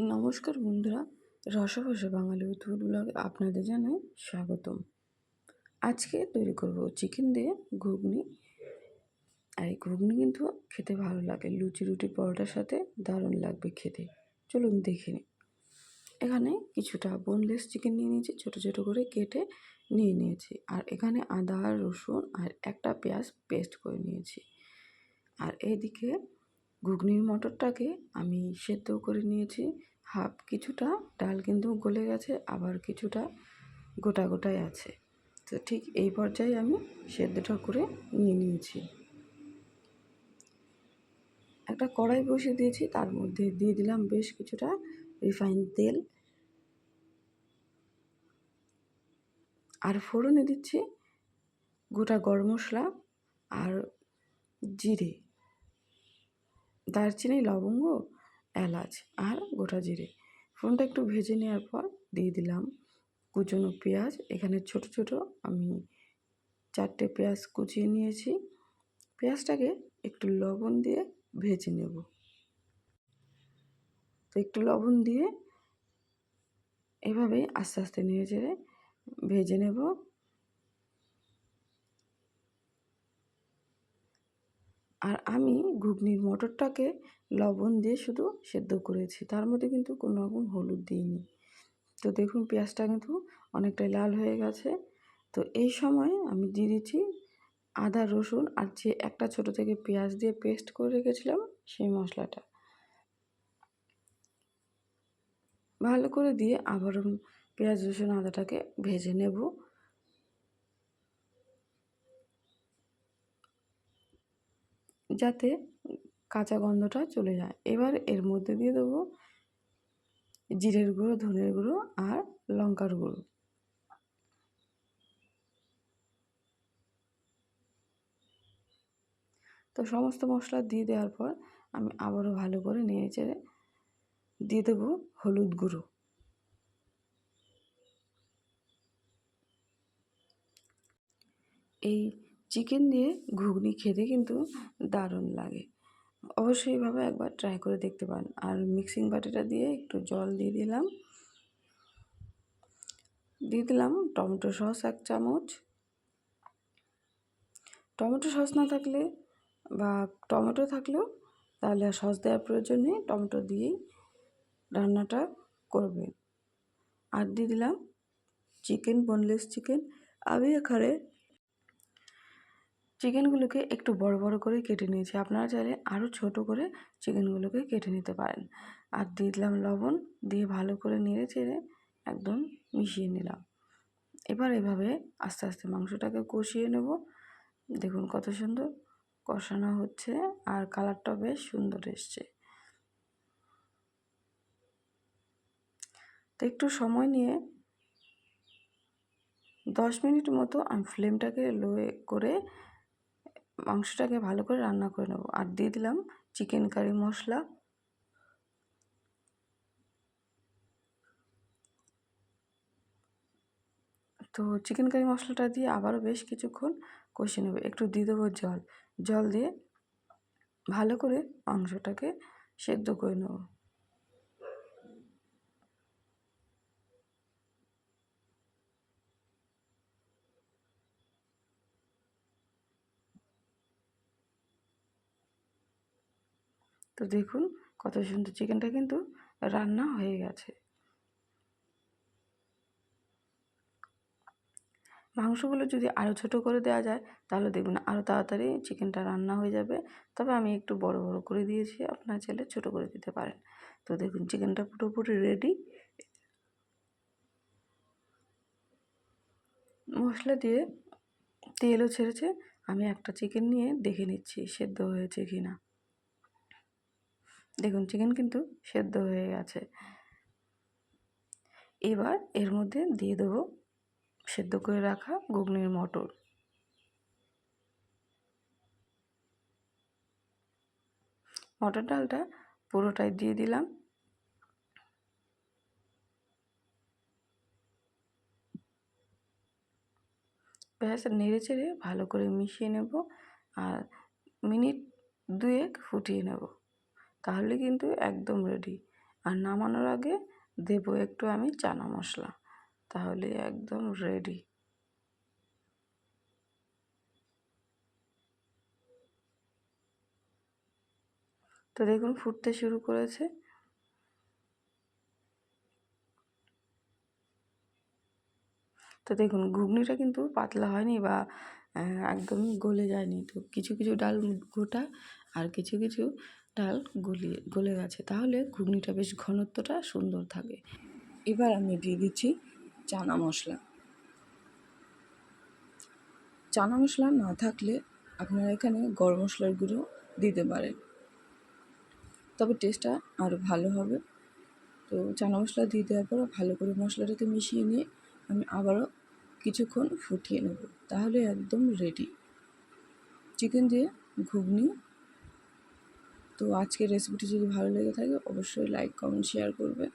নমস্কার বন্ধুরা রসবসে বাঙালি উদ্ভুত ব্লগে আপনাদের জানাই স্বাগতম। আজকে তৈরি করব চিকেন দিয়ে ঘুগনি। আর এই ঘুগনি কিন্তু খেতে ভালো লাগে, লুচি, রুটি, পরোটার সাথে দারুণ লাগবে খেতে। চলুন দেখে নিই। এখানে কিছুটা বোনলেস চিকেন নিয়ে নিয়েছি, ছোটো ছোটো করে কেটে নিয়ে নিয়েছি। আর এখানে আদা, রসুন আর একটা পেঁয়াজ পেস্ট করে নিয়েছি। আর এইদিকে ঘুগনির মটরটাকে আমি সেদ্ধ করে নিয়েছি। হাফ কিছুটা ডাল কিন্তু গলে গেছে, আবার কিছুটা গোটা গোটাই আছে। তো ঠিক এই পর্যায়ে আমি সেদ্ধটা করে নিয়ে নিয়েছি। একটা কড়াই বসিয়ে দিয়েছি, তার মধ্যে দিয়ে দিলাম বেশ কিছুটা রিফাইন তেল। আর ফোড়নে দিচ্ছি গোটা গরম মশলা আর জিরে। দারচিনি, লবঙ্গ, এলাচ আর গোটা জিরে। ফোনটা একটু ভেজে নেওয়ার পর দিয়ে দিলাম কুচনো পেঁয়াজ। এখানে ছোট ছোট আমি চারটে পেঁয়াজ কুচিয়ে নিয়েছি। পেঁয়াজটাকে একটু লবণ দিয়ে ভেজে নেব। তো একটু লবণ দিয়ে এভাবেই আস্তে আস্তে নেড়ে চেড়ে ভেজে নেব। আর আমি ঘুগনির মটরটাকে লবণ দিয়ে শুধু সেদ্ধ করেছি। তার মধ্যে কিন্তু কোনো রকম হলুদ দিইনি। তো দেখুন, পেঁয়াজটা কিন্তু অনেকটাই লাল হয়ে গেছে। তো এই সময় আমি দিয়ে দিচ্ছি আদা, রসুন আর যে একটা ছোট থেকে পেঁয়াজ দিয়ে পেস্ট করে রেখেছিলাম সেই মশলাটা। ভালো করে দিয়ে আবার পেঁয়াজ, রসুন, আদাটাকে ভেজে নেব। যাতে কাঁচা গন্ধটা চলে যায়। এবার এর মধ্যে দিয়ে দেবো জিরের গুঁড়ো, ধনের গুঁড়ো আর লঙ্কার গুঁড়ো। তো সমস্ত মশলা দিয়ে দেওয়ার পর আমি আবারও ভালো করে নিয়ে চেড়ে দিয়ে দেবো হলুদ গুঁড়ো। এই চিকেন দিয়ে ঘুগনি খেতে কিন্তু দারুণ লাগে। অবশ্যই এইভাবে একবার ট্রাই করে দেখতে পারেন আর মিক্সিং বাটিটা দিয়ে একটু জল দিয়ে দিলাম। দিয়ে দিলাম টমেটো সস এক চামচ। টমেটো সস না থাকলে বা টমেটো থাকলেও তাহলে আর সস দেওয়ার প্রয়োজন নেই। টমেটো দিয়েই রান্নাটা করবেন। আর দিয়ে দিলাম চিকেন বোনলেস চিকেন আমি এখানে চিকেনগুলোকে একটু বড় বড় করে কেটে নিয়েছি। আপনারা চাইলে আরও ছোট করে চিকেনগুলোকে কেটে নিতে পারেন। আর দিয়ে দিলাম লবণ, দিয়ে ভালো করে নেড়ে চেড়ে একদম মিশিয়ে নিলাম। এবার এভাবে আস্তে আস্তে মাংসটাকে কষিয়ে নেব। দেখুন কত সুন্দর কষানো হচ্ছে আর কালারটা বেশ সুন্দর এসছে। তো একটু সময় নিয়ে দশ মিনিট মতো আমি ফ্লেমটাকে লোয়ে করে মাংসটাকে ভালো করে রান্না করে নেব। আর দিয়ে দিলাম চিকেন কারি মশলা। তো চিকেন কারি মশলাটা দিয়ে আবারও বেশ কিছুক্ষণ কষে নেব। একটু দিয়ে দেবো জল। জল দিয়ে ভালো করে মাংসটাকে সেদ্ধ করে নেব। তো দেখুন কত সুন্দর চিকেনটা কিন্তু রান্না হয়ে গেছে। মাংসগুলো যদি আরও ছোটো করে দেওয়া যায়, তাহলে দেখুন আরও তাড়াতাড়ি চিকেনটা রান্না হয়ে যাবে। তবে আমি একটু বড় বড় করে দিয়েছি, আপনার ছেলে ছোটো করে দিতে পারেন। তো দেখুন চিকেনটা পুরোপুরি রেডি মশলা দিয়ে তেলও ছেড়েছে, আমি একটা চিকেন নিয়ে দেখে নিচ্ছি, সেদ্ধ হয়েছে কি না দেখুন চিকেন কিন্তু সেদ্ধ হয়ে গেছে। এবার এর মধ্যে দিয়ে দেবো সেদ্ধ করে রাখা ঘুগনির মটর। মটর ডালটা পুরোটাই দিয়ে দিলাম। ব্যাস, নেড়ে চেড়ে ভালো করে মিশিয়ে নেব আর মিনিট দুয়েক ফুটিয়ে নেব। তাহলে কিন্তু একদম রেডি আর নামানোর আগে দেবো একটু আমি চানা মশলা। তাহলে একদম রেডি তো দেখুন ফুটতে শুরু করেছে। তো দেখুন ঘুগনিটা কিন্তু পাতলা হয়নি বা একদম গলে যায়নি। তো কিছু কিছু ডাল গোটা আর কিছু কিছু ডাল গলিয়ে, গলে গেছে। তাহলে ঘুগনিটা বেশ ঘনত্বটা সুন্দর থাকে। এবার আমি দিয়ে দিচ্ছি চানা মশলা। চানা মশলা না থাকলে আপনারা এখানে গরম মশলার গুঁড়ো দিতে পারেন। তবে টেস্টটা আরও ভালো হবে। তো চানা মশলা দিয়ে দেওয়ার পর ভালো করে মশলাটাকে মিশিয়ে নিয়ে আমি আবারও কিছুক্ষণ ফুটিয়ে নেব। তাহলে একদম রেডি চিকেন দিয়ে ঘুগনি তো আজকের রেসিপিটি যদি ভালো লেগে থাকে, অবশ্যই লাইক কমেন্ট শেয়ার করবেন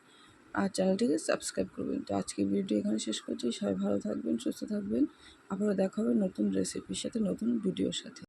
আর চ্যানেলটিকে সাবস্ক্রাইব করবেন। তো আজকের ভিডিও এখানে শেষ করছি। সবাই ভালো থাকবেন, সুস্থ থাকবেন। আবারও দেখা হবে নতুন রেসিপির সাথে, নতুন ভিডিওর সাথে।